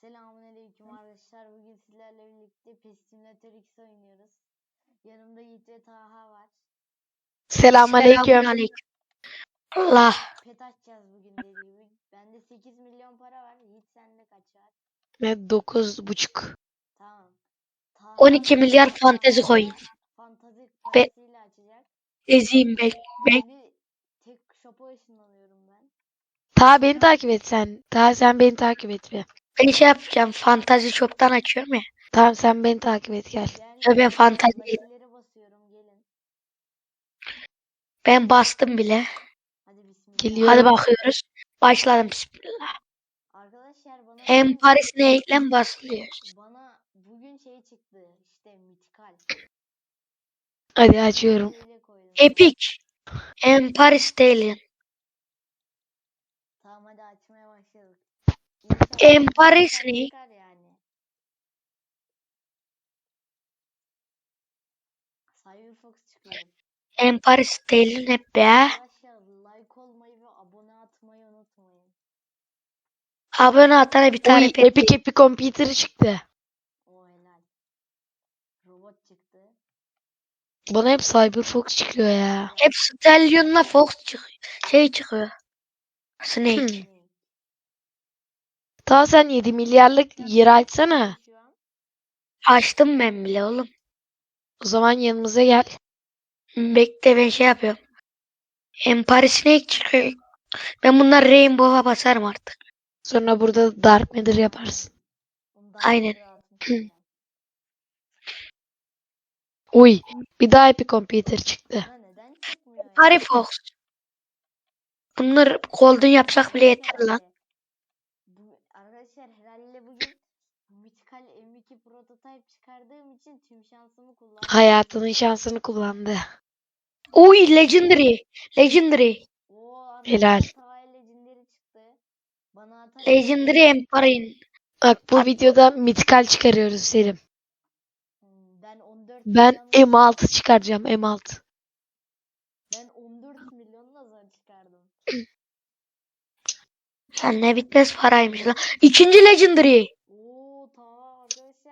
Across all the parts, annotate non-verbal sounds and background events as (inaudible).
Selamünaleyküm arkadaşlar. Bugün sizlerle birlikte PES Simulator X oynuyoruz. Yanımda Yiğit ve Taha var. Selamünaleyküm. Selamünaleyküm. Allah. Pet açacağız bugün dediğim gibi. Bende 8 milyon para var. Yiğit sende kaç var? Ve dokuz buçuk. Tamam. Taha 12 milyar fantezi coin. Fantazi Be- açacak. Ezeyim bek. bek. Tek şopa ışınlanıyorum ben. Ta beni takip et sen. Ta sen beni takip et bir. Ben şey yapacağım. Fantazi çoktan açıyorum ya. Tamam sen beni takip et gel. Ya ben fantazi Nakilleri basıyorum gelin. Ben bastım bile. Hadi bismillah. Geliyor. Hadi bakıyoruz. Başladım. Bismillah. Arkadaşlar bana Hem Paris ne eklem basılıyor. Bana bugün şey çıktı işte mitikal. Hadi açıyorum. Epic. Hem Paris değil. Tamam hadi açmaya başladık. İnşallah Em mitikal Paris ne? yani. Cyberfox çıkıyor. Hem Paris değil hep be. Arkadaşlar like olmayı ve abone atmayı unutmayın. Abone atana bir tane Uy, pet. Epic Epic Computer çıktı. O helal. Robot çıktı. Bana hep Cyberfox çıkıyor ya. Hep Stallion'la Fox çıkıyor. Şey çıkıyor. Snake. Ta sen 7 milyarlık yeri açsana. Açtım ben bile oğlum. O zaman yanımıza gel. Bekle ben şey yapıyorum. Hem Paris Snake çıkıyor. Ben bunlar Rainbow'a basarım artık. Sonra burada Dark Matter yaparsın. daha Aynen. (clears throat) Uy bir daha Epic Computer çıktı. Paris Fox. Bunları golden yapsak bile yeter lan. Bu, arkadaşlar herhalde bugün Mythical M2 prototype çıkardığım için tüm şansımı kullandım. Hayatının şansını kullandı. Uy Legendary. Legendary. Oo, Helal. arkadaşlar Tavay Legendary çıktı. Bana Legendary Empire. Bak bu videoda Mythical çıkarıyoruz Selim. Hmm, Ben 14 Ben milyonla- M6 çıkaracağım M6. ben 14 milyonla zor çıkardım. Sen ne bitmez paraymış lan. İkinci Legendary.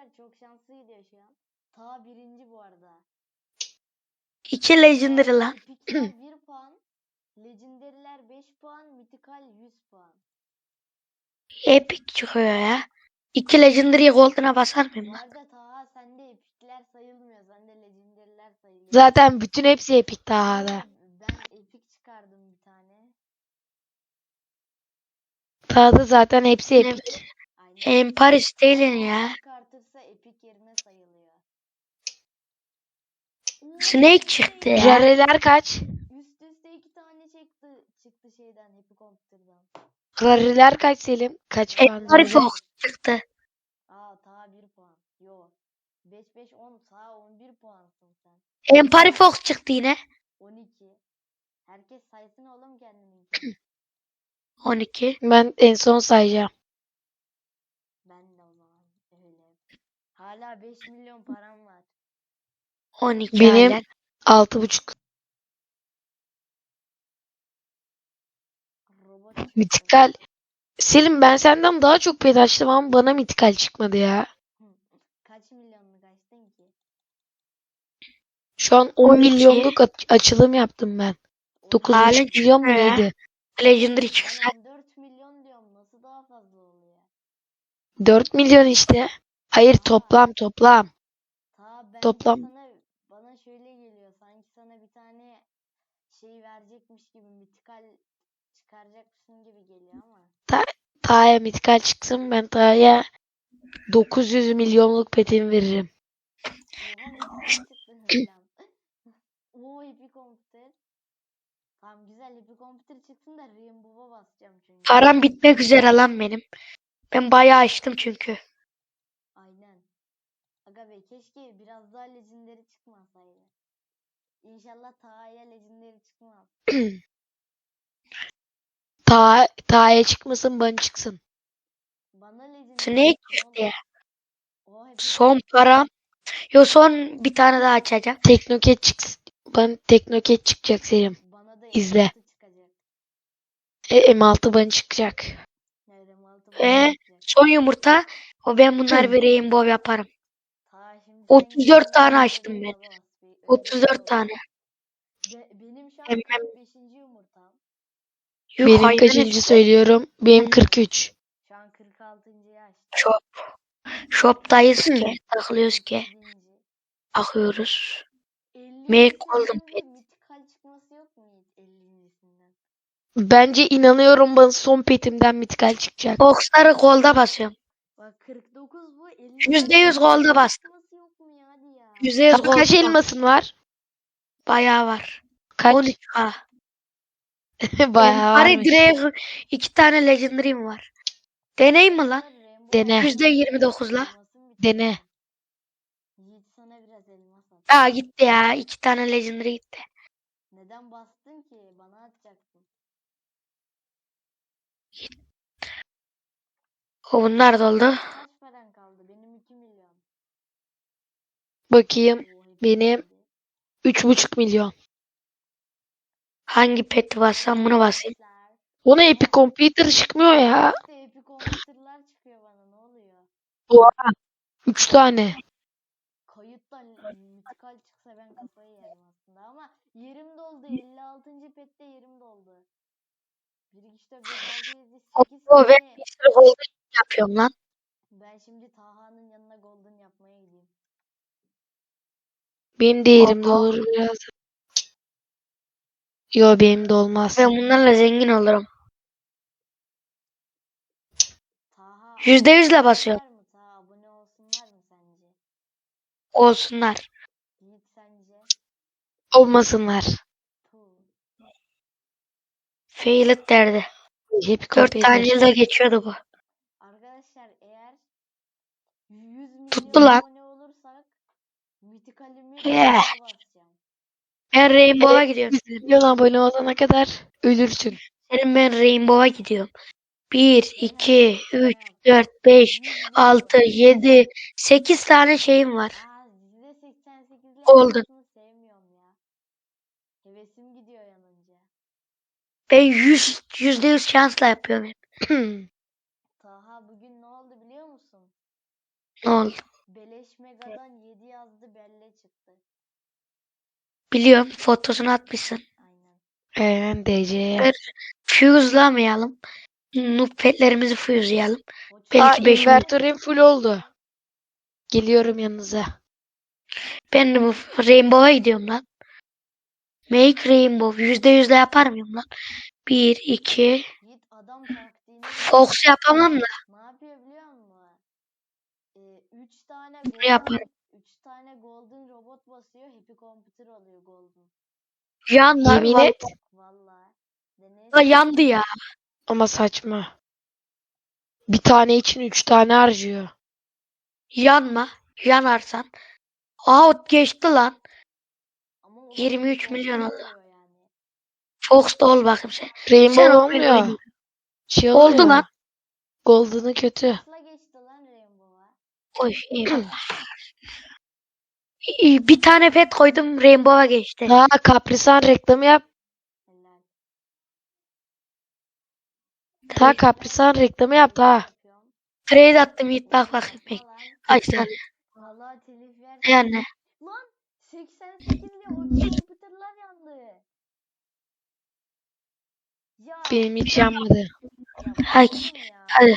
Arkadaşlar çok şanslı gidiyor şu an. Ta birinci bu arada. İki Legendary lan. Epic'ler (clears throat) 1 puan. Legendary'ler 5 puan. Mythical 100 puan. Epic çıkıyor ya. İki Legendary Golden'a basar mıyım lan? arada Taha sende epikler sayılmıyor. Sende legendary'ler sayılıyor. Zaten bütün hepsi Epic Taha'da. Ben epik çıkardım bir tane. Taha'da zaten hepsi Epic. Aynen. Paris değil ya. Epik yerine sayılıyor. Snake çıktı ya. Rareler kaç? Üst üste iki tane çıktı çıktı şeyden Happy Computer'dan. Rareler kaç Selim? Kaç puan? Empire rare? Fox çıktı. Aa ta 1 puan. Yo. 5 5 10 ta 11 puansın sen. Empire Fox çıktı yine. 12. Herkes saysın oğlum kendini. 12. Ben en son sayacağım. ben de o zaman öyle. Hala 5 milyon param var. 12 Benim hala. altı buçuk. Robot çıktı. Mitikal. Selim ben senden daha çok pet açtım ama bana mitikal çıkmadı ya. Kaç milyonluk açtın ki? Şu an 10 12. milyonluk aç- açılım yaptım ben. 9,5 Halen milyon mu ya. neydi? Legendary çıksa. Ben 4 milyon diyorum. Nasıl daha fazla oluyor? 4 milyon işte. Hayır toplam toplam. Ta ben Toplam. sana bana şöyle geliyor. Sanki sana bir tane şey verecekmiş gibi mitikal çıkaracakmışsın gibi geliyor ama. Taha'ya mitikal çıksın ben Taha'ya 900 milyonluk petimi veririm. (laughs) Oo Happy Computer. Tamam güzel Happy Computer çıksın da Rainbow'a basacağım çünkü. Param bitmek üzere lan benim. Ben bayağı açtım çünkü. Keşke biraz daha legendary çıkmasaydı. İnşallah Taha'ya legendary çıkmaz. (clears throat) Ta Taha'ya çıkmasın bana çıksın. Bana legendary Snake çıktı Son param. Yo son bir tane daha açacağım. Teknoket çıksın. Bana Teknoket çıkacak da İzle. M6 çıkacak. E, M6 bana çıkacak. Nerede M6 çıkacak. Son yumurta. O ben bunları bir rainbow yaparım. Ta şimdi 34 senin tane açtım ben. rainbow bas, bir öyle 34 bir tane. Be- benim şu an Hem- 45. yumurtam. Yuh, Benim kaçıncı söylüyorum? Benim 43. Şu an 46. yaş. Shop. Shop'tayız ki. Takılıyoruz ki. 30. Bakıyoruz. 50. Make oldum. Mitikal çıkması yok mu Yiğit 50'sinden? Bence inanıyorum bana son petimden mitikal çıkacak. Boxları golda basıyorum. Bak 49 bu 50. Yüzde yüz golda bastım. Çıkması yok mu ya hadi ya. Yüzde yüz Daha kaç elmasın var? Bayağı var. Kaç? 13k. (laughs) Bayağı Bari varmış. direkt iki tane legendary'm var. Deneyim mi lan? Dene. Yüzde 29'la. elmasın bitti. Dene. Yiğit sana biraz elmas at. Aa gitti ya. iki tane legendary gitti. Neden bastın ki? Bana atacaktın. O bunlar doldu. Kaç paran kaldı? Benim 2 milyon. Bakayım. Benim- geldi. 3,5 milyon. Hangi peti bassam bunu basayım. Ona Epic Computer çıkmıyor ya. Epic Computer'lar çıkıyor bana ne oluyor? 3 tane. Kayıttan müzikal çıksa ben kafayı yerim aslında ama yerim doldu 56. pette yerim doldu. Bir işte 5 6 7 8 O ben tane. bir sürü golden yapıyorum lan. Ben şimdi Taha'nın yanına golden yapmaya gideyim. Benim de yerimde olur biraz. Yo benim de olmaz. Ben bunlarla zengin olurum. Yüzde yüzle abone basıyorum. olsunlar? Olmasınlar. Fail it derdi. Dört Computer. tane yılda geçiyordu bu. Arkadaşlar eğer 100 milyon Tuttu lan. Yeah. basacağım. Ben Rainbow'a gidiyorum. 100 milyon abone olana kadar ölürsün. Senin ben Rainbow'a gidiyorum. 1, 2, 3, 4, 5, 6, 7, 8 tane şeyim var. Aa, %88'li Golden. yapmasını sevmiyorum ya. Hevesim gidiyor yanınca. Ben 100, %100 şansla yapıyorum hep. (clears throat) Taha bugün ne oldu biliyor musun? Ne oldu? Beleş Mega'dan 7 yazdı belle çıktı. Biliyorum fotosunu atmışsın. Aynen. Ee, DC'ye. Evet. Fuse'lamayalım. Noob petlerimizi fuse'layalım. Belki Aa, beş milyon. invertörüm full oldu. Geliyorum yanınıza. Ben de bu Rainbow'a gidiyorum lan. Make Rainbow. %100'le yapar mıyım lan? 1, 2. Yiğit adam taktiğini Fox yapamam da. ne yapıyor biliyor musun? Ee, 3 tane yaparım. 3 tane golden robot basıyor. Happy computer oluyor golden. Yan. Yemin Vallahi- et. Vallahi. Yandı ya. Ama saçma. Bir tane için 3 tane harcıyor. Yanma. Yanarsan. Out geçti lan. Ama o 23 golden milyon oldu. oluyor yani. Fox da ol bakayım sen. Rainbow Sen olmuyor. Şey Oldu lan. Golden'ı kötü. Nasıl geçti lan Rainbow'a? Oy eyvallah. İyi, Bir tane pet koydum Rainbow'a geçti. Ha Kaprisan reklamı yap. Helal. Ta Kaprisan reklamı yap ha. Yapıyorum. Trade attım Yiğit bak bakayım. Bek. Kaç tane? Vallahi telif anne? Lan 88 ile o computer'lar yandı. Ya Benim hiç yanmadı. ya Hay, hadi.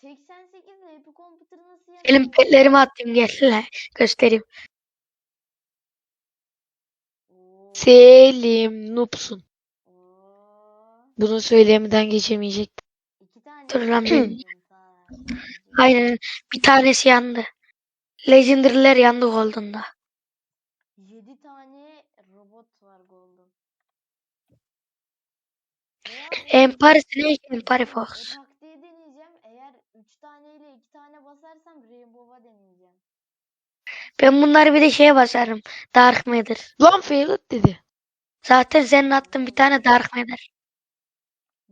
88 ile Happy Computer nasıl yandı? Elim petlerimi attım gel. Göstereyim. Oo, Selim oo. Bunu söyleyemeden geçemeyecek. İki tane ta. Aynen. Bir tanesi yandı. Legendary'ler yandı Golden'da. 7 tane robot var Golden. Empire Snake, Empire Fox. taktiği deneyeceğim. Eğer 3 tane ile 2 tane basarsam Rainbow'a deneyeceğim. Ben bunları bir de şeye basarım. Dark Matter. Lan failed dedi. Zaten senin attığın bir tane Dark Matter.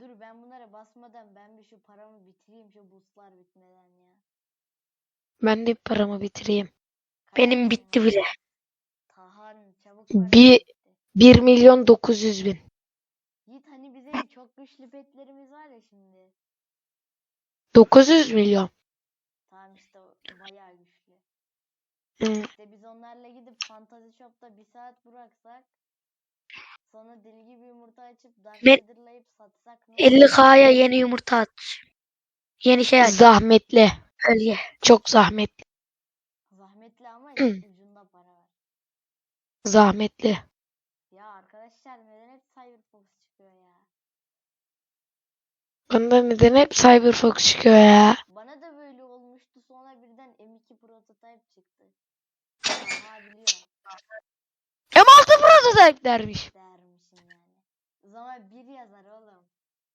Dur ben bunlara basmadan ben bir şu paramı bitireyim şu boostlar bitmeden ya. Ben de paramı bitireyim. Kaç Benim bitti bile. Tahan çabuk param Bir- bitti. 1 milyon 900 bin. Yiğit hani bize çok güçlü petlerimiz var ya şimdi. 900 milyon. Tamam işte o bayağı güçlü. Hı. İşte biz onlarla gidip Fantasy Shop'ta bir saat bıraksak sonra deli gibi yumurta açıp Dark Ben- Vader'layıp satsak ne olur? 50K'ya yeni yumurta at. Yeni şey aç. Zahmetli. Bölge. Çok zahmetli. Zahmetli ama ucunda para var. Zahmetli. Ya arkadaşlar neden hep Cyberfox çıkıyor ya? Bunda neden hep Cyberfox çıkıyor ya? Bana da böyle olmuştu sonra birden M2 prototype çıktı. Aha biliyor M6 prototype dermiş. dermişim yani. O zaman bir yazar oğlum.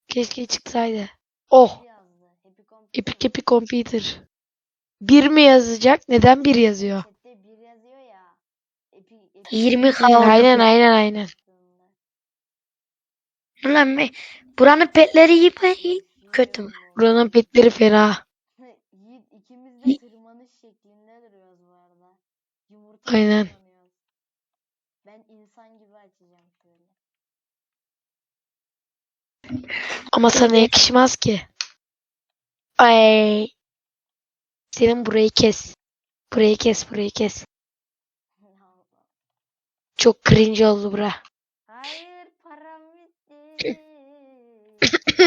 Keşke çıksaydı. Oh. Bir yazdı. Happy Computer. Epic Epic Computer. Bir mi yazacak? Neden bir yazıyor? Chatte bir yazıyor ya. Epi, epi, 20K oldu. Aynen aynen aynen. Ulan be, buranın petleri iyi mi? Kötü mü? Buranın petleri fena. bu arada. Yiğit ikimiz de tırmanış şeklinde duruyoruz bu arada. Yumurta Aynen. Ben insan gibi açacağım şöyle. Ama sana yakışmaz ki. Ay. Senin burayı kes. Burayı kes, burayı kes. Çok cringe oldu bura. Hayır param bitti. (clears throat)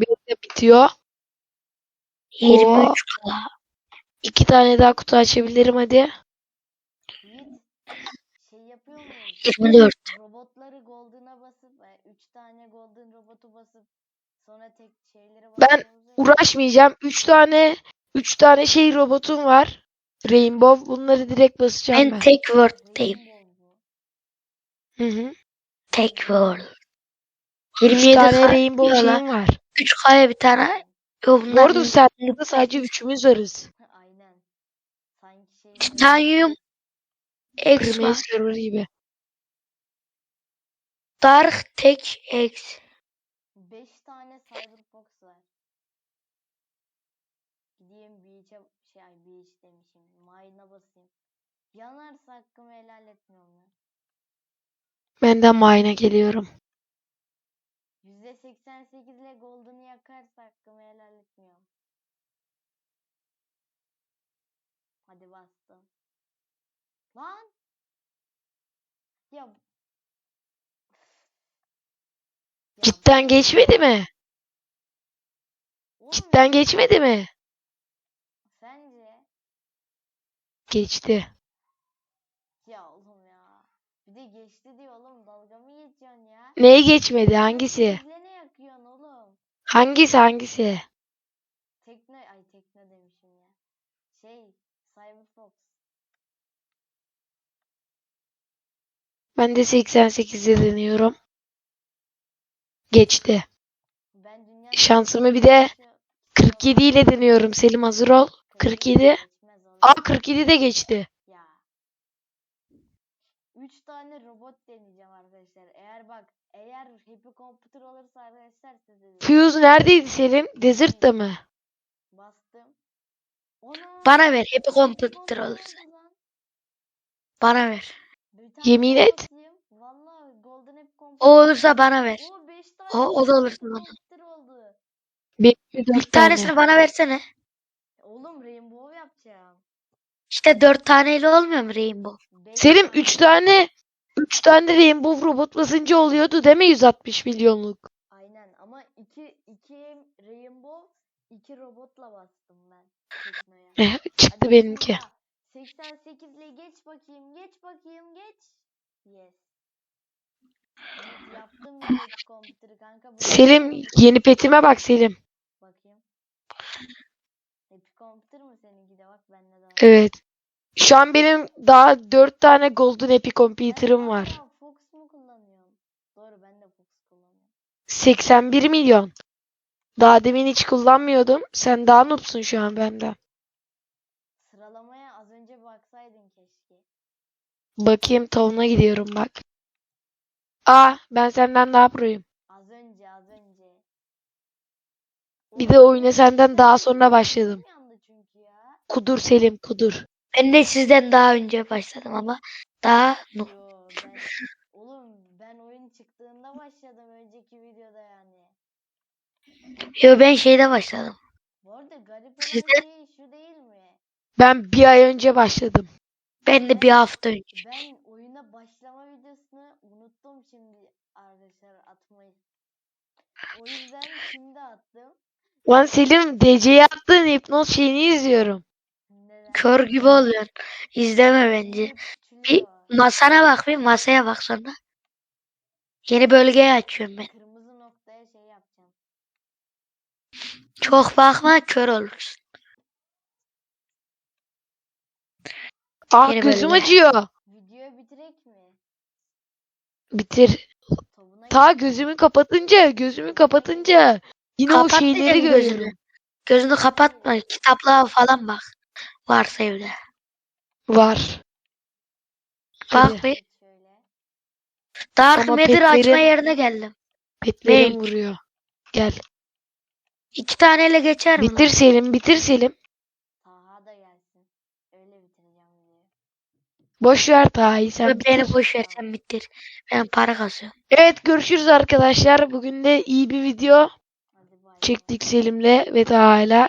Benim de bitiyor. 23 İki tane daha kutu açabilirim hadi. Şey yapıyor muyuz? 24. Robotları Golden'a basıp 3 tane Golden robotu basıp sonra tek şeylere Ben. Uğraşmayacağım. Üç tane üç tane şey robotum var. Rainbow. Bunları direkt basacağım Ben ben. tek bu. Hı hı. Tek word. Üç 27 tane Rainbow şeyim var. 3K'ya bir tane. Yo Bu bunlar arada sende sadece üçümüz varız. (laughs) Aynen. Sanki şey Titanium X Premier var. server gibi. Dark Tech X. 5 tane Cyberfox var. Gideyim Beach'e şey ay Beach demişim. Mine'a basayım. Yanarsa hakkımı helal etmiyorum ya. Ben de mine'a geliyorum. %88 ile Golden'ı yakarsa hakkımı helal etmiyorum. Hadi bastım. Lan! Ya Cidden geçmedi mi? Oğlum Cidden geçmedi mi? Sence? Geçti. Ya oğlum ya. Bir de geçti diyor oğlum. Dalga mı geçiyorsun ya? Neye geçmedi? Hangisi? Ne yakıyorsun oğlum? Hangisi hangisi? Tekno, ay tekno demişim ya. Şey, Cyberfox. Ben de 88'e deniyorum. Geçti. Şansımı bir de 47 ile deniyorum. Selim hazır ol. 47. Geçmez oğlum. Aa 47 de geçti. Ya. 3 tane robot deneyeceğim arkadaşlar. Eğer bak, eğer Happy Computer olursa arkadaşlar size Fuse neredeydi Selim? Desert'ta mı? bastım. Ona Bana ver. Happy Computer olursa. Bana ver. Yemin et. Vallahi Golden Happy O olursa bana ver. O 5 tane O- da olursa bana. Bir dört tanesini tane. bana versene. Oğlum Rainbow yapacağım. İşte 4 taneyle olmuyor mu Rainbow? Selim tane. 3 tane 3 tane Rainbow robot basınca oluyordu değil mi 160 milyonluk? Aynen ama 2 2 Rainbow 2 robotla bastım ben. Eh, çıktı Hadi benimki. bismillah. 88 ile geç bakayım, geç bakayım, geç. Yes. Evet, yaptım Computer'ı kanka. Bu Selim yeni petime bak Selim. Bakayım. Happy Computer mı seninki de bak bende de var. Evet. Şu an benim daha 4 tane Golden Epi Ben Computer'ım var. Fox mu kullanıyorum? Doğru ben de Fox kullanıyorum. 81 milyon. Daha demin hiç kullanmıyordum. Sen daha noobsun şu an benden. Sıralamaya az önce baksaydın keşke. Bakayım tavuğuna gidiyorum bak. Aa ben senden daha proyum. Az önce az önce. Bir de oyuna senden daha sonra başladım. Yandı çünkü ya. Kudur Selim kudur. Ben de sizden daha önce başladım ama daha. Yo ben oğlum ben oyun çıktığında başladım önceki videoda yani. Yo ben şeyde başladım. Bu arada garip olan Sizde? şey şu değil mi? Ben bir ay önce başladım. Ben de bir hafta önce. Ben oyuna başlama videosunu unuttum şimdi arkadaşlar atmayı. O yüzden şimdi attım. Lan Selim DC'ye attığın hipnoz şeyini izliyorum. Neden? Kör gibi oluyorsun. İzleme bence. Bir masana bak bir masaya bak sonra. Yeni bölgeyi açıyorum ben. Kırmızı noktaya şey yapacağım. Çok bakma kör olursun. Ah Yeni gözüm bölge. acıyor. Videoyu bitirek mi? Bitir. Ta gözümü kapatınca, gözümü kapatınca yine o Kapat şeyleri görüyorum. gözünü. Gözünü kapatma. Kitaplığa falan bak. Varsa evde. Var. Bak bir. şöyle. Dark Ama Matter açma petlerin- yerine geldim. Petlerim Ne? vuruyor. Gel. İki taneyle geçer mi? Bitir Selim, bitir Selim. Taha da gelsin. Öyle bitireceğim videoyu. Boş ver Taha'yı sen Beni bitir. boş ver sen bitir. Ben para kasıyorum. Evet görüşürüz arkadaşlar. Bugün de iyi bir video çektik Selim'le ve Taha'yla.